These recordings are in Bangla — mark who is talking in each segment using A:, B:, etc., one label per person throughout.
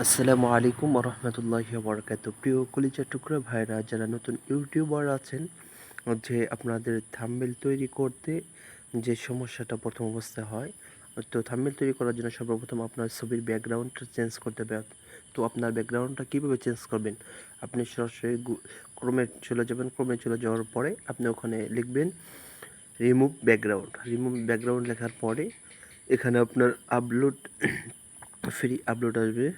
A: আসসালামু আলাইকুম রহমতুল্লাহ বরকাত প্রিয় কলিজা টুকরা ভাইরা যারা নতুন ইউটিউবার আছেন, যে আপনাদের থাম্বেল তৈরি করতে যে সমস্যাটা প্রথম অবস্থায় হয়, তো থাম্বেল তৈরি করার জন্য সর্বপ্রথম আপনার ছবির ব্যাকগ্রাউন্ডটা চেঞ্জ করতে হবে। তো আপনার ব্যাকগ্রাউন্ডটা কীভাবে চেঞ্জ করবেন? আপনি সরাসরি ক্রমে চলে যাবেন, ক্রমে চলে যাওয়ার পরে আপনি ওখানে লিখবেন, রিমুভ ব্যাকগ্রাউন্ড। রিমুভ ব্যাকগ্রাউন্ড লেখার পরে এখানে আপনার আপলোড, ফ্রি আপলোড আসবে।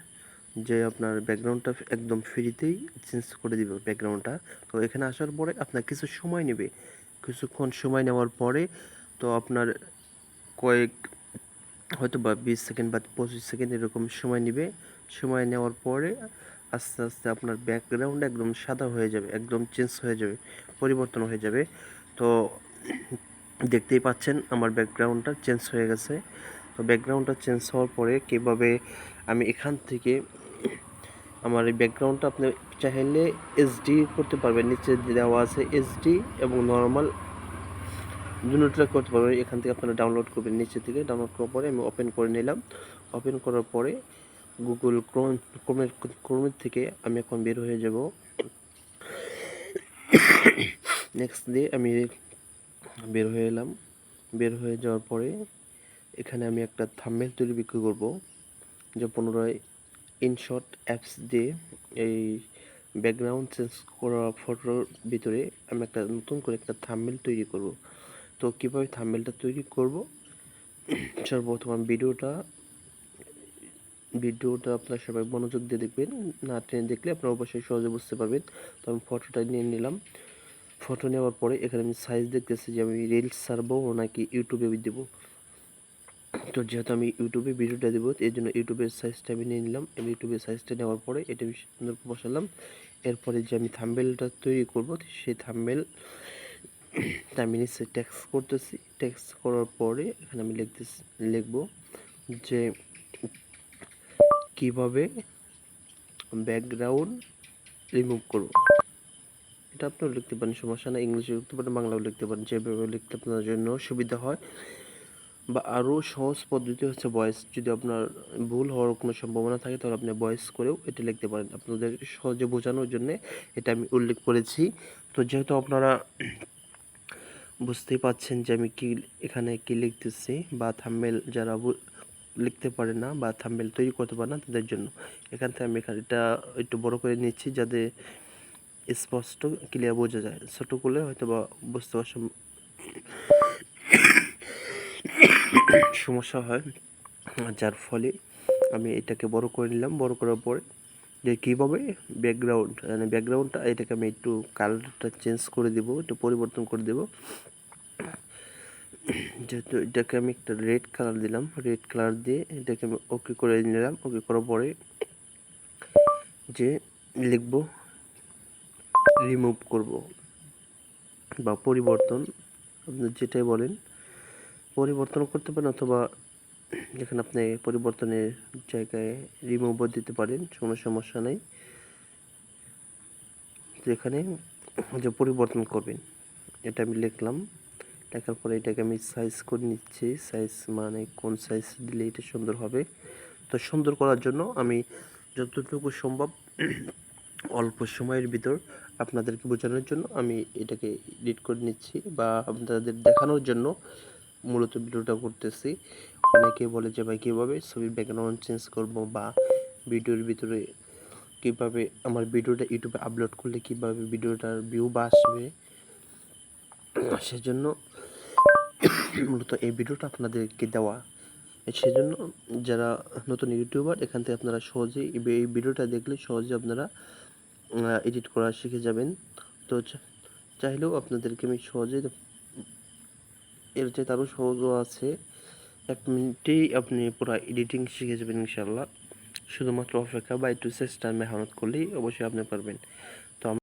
A: যে আপনার ব্যাকগ্রাউন্ডটা একদম ফ্রিতেই চেঞ্জ করে দিবে ব্যাকগ্রাউন্ডটা তো এখানে আসার পরে আপনার কিছু সময় নেবে। কিছুক্ষণ সময় নেওয়ার পরে তো আপনার কয়েক হয়তো বা বিশ সেকেন্ড বা পঁচিশ সেকেন্ড এরকম সময় নেবে। সময় নেওয়ার পরে আস্তে আস্তে আপনার ব্যাকগ্রাউন্ড একদম সাদা হয়ে যাবে, একদম চেঞ্জ হয়ে যাবে, পরিবর্তন হয়ে যাবে। তো দেখতেই পাচ্ছেন আমার ব্যাকগ্রাউন্ডটা চেঞ্জ হয়ে গেছে। তো ব্যাকগ্রাউন্ডটা চেঞ্জ হওয়ার পরে কীভাবে আমি এখান থেকে আমার এই ব্যাকগ্রাউন্ডটা আপনি চাইলে এইচডি করতে পারবেন। নিচে দেওয়া আছে এইচডি এবং নর্মাল দুটোটা করতে পারবেন। এখান থেকে আপনারা ডাউনলোড করবেন। নিচে থেকে ডাউনলোড করার পরে আমি ওপেন করে নিলাম। ওপেন করার পরে গুগল ক্রোম ক্রোমের ক্রোমের থেকে আমি এখন বের হয়ে যাব। নেক্সট দিয়ে আমি বের হয়ে এলাম। বের হয়ে যাওয়ার পরে এখানে আমি একটা থাম্বেল তৈরি বিক্রি করব, যে পুনরায় ইনশট অ্যাপস দিয়ে এই ব্যাকগ্রাউন্ড চেঞ্জ করা ফটোর ভিতরে আমি একটা নতুন করে একটা থাম্বেল তৈরি করব। তো কীভাবে থাম্বেলটা তৈরি করব? সর্বপ্রথম আমি ভিডিওটা ভিডিওটা আপনার সবাই মনোযোগ দিয়ে দেখবেন, না টেনে দেখলে আপনারা অবশ্যই সহজে বুঝতে পারবেন। তো আমি ফটোটা নিয়ে নিলাম। ফটো নেওয়ার পরে এখানে আমি সাইজ দেখতেছি যে আমি রিলস ছাড়বো নাকি ইউটিউবে দেবো। তো যেহেতু আমি ইউটিউবে ভিডিওটা দেবো এই জন্য ইউটিউবের সাইজটা আমি নিয়ে নিলাম। এবং ইউটিউবের সাইজটা নেওয়ার পরে এটা আমি সুন্দর বসালাম। এরপরে যে আমি থাম্বেলটা তৈরি করব সেই থাম্বেল আমি নিচে ট্যাক্স করতেছি। ট্যাক্স করার পরে এখানে আমি লিখতেছি, লিখব যে কীভাবে ব্যাকগ্রাউন্ড রিমুভ করব। এটা আপনিও লিখতে পারেন, সমস্যা না ইংলিশে লিখতে পারেন, বাংলাও লিখতে পারেন। যেভাবে লিখতে আপনার জন্য সুবিধা হয়। বা আরও সহজ পদ্ধতি হচ্ছে ভয়েস যদি আপনার ভুল হওয়ার কোনো সম্ভাবনা থাকে, তাহলে আপনি ভয়েস করেও এটা লিখতে পারেন। আপনাদের সহজে বোঝানোর জন্য এটা আমি উল্লেখ করেছি। তো যেহেতু আপনারা বুঝতেই পাচ্ছেন যে আমি কি এখানে কি লিখতেছি বা থাম্বেল যারা লিখতে পারে না বা থাম্বেল তৈরি করতে পারে না, তাদের জন্য। এখান থেকে আমি এখানে এটা একটু বড় করে নিচ্ছি যাতে স্পষ্ট ক্লিয়ার বোঝা যায়। ছোটো করলে হয়তো বা বুঝতে পারছেন সমস্যা হয়, যার ফলে আমি এটাকে বড় করে নিলাম। বড় করার পরে যে কীভাবে ব্যাকগ্রাউন্ড মানে ব্যাকগ্রাউন্ডটা এটাকে আমি একটু কালারটা চেঞ্জ করে দেবো, একটু পরিবর্তন করে দেবো। যেহেতু এটাকে আমি একটা রেড কালার দিলাম রেড কালার দিয়ে এটাকে আমি ওকে করে নিলাম। ওকে করার পরে যে লিখব রিমুভ করব বা পরিবর্তন, আপনি যেটাই বলেন। পরিবর্তন করতে পারেন অথবা যেখানে আপনি পরিবর্তনের জায়গায় রিমুভও দিতে পারেন, কোনো সমস্যা নেই। যেখানে যে পরিবর্তন করবেন এটা আমি লিখলাম, লেখার পরে এটাকে আমি সাইজ করে নিচ্ছি। সাইজ মানে কোন সাইজ দিলে এটা সুন্দর হবে? তো সুন্দর করার জন্য আমি যতটুকু সম্ভব অল্প সময়ের ভিতর আপনাদেরকে বোঝানোর জন্য আমি এটাকে এডিট করে নিচ্ছি বা আপনাদের দেখানোর জন্য মূলত ভিডিওটা করতেছি। অনেকে বলে যে, ভাই, কীভাবে ছবির ব্যাকগ্রাউন্ড চেঞ্জ করব বা ভিডিওর ভিতরে কীভাবে আমার ভিডিওটা ইউটিউবে আপলোড করলে কীভাবে ভিডিওটার ভিউ বা আসবে? সেজন্য মূলত এই ভিডিওটা আপনাদেরকে দেওয়া। সেজন্য যারা নতুন ইউটিউবার এখান থেকে আপনারা সহজেই এই ভিডিওটা দেখলে সহজে আপনারা এডিট করা শিখে যাবেন। তো চাইলেও আপনাদেরকে আমি সহজে এর যে আরও সহজও আছে। এক মিনিটেই আপনি পুরো এডিটিং শিখে যাবেন ইনশাল্লাহ শুধুমাত্র অপেক্ষা বা একটু চেষ্টা মেহনত করলেই অবশ্যই আপনি পারবেন।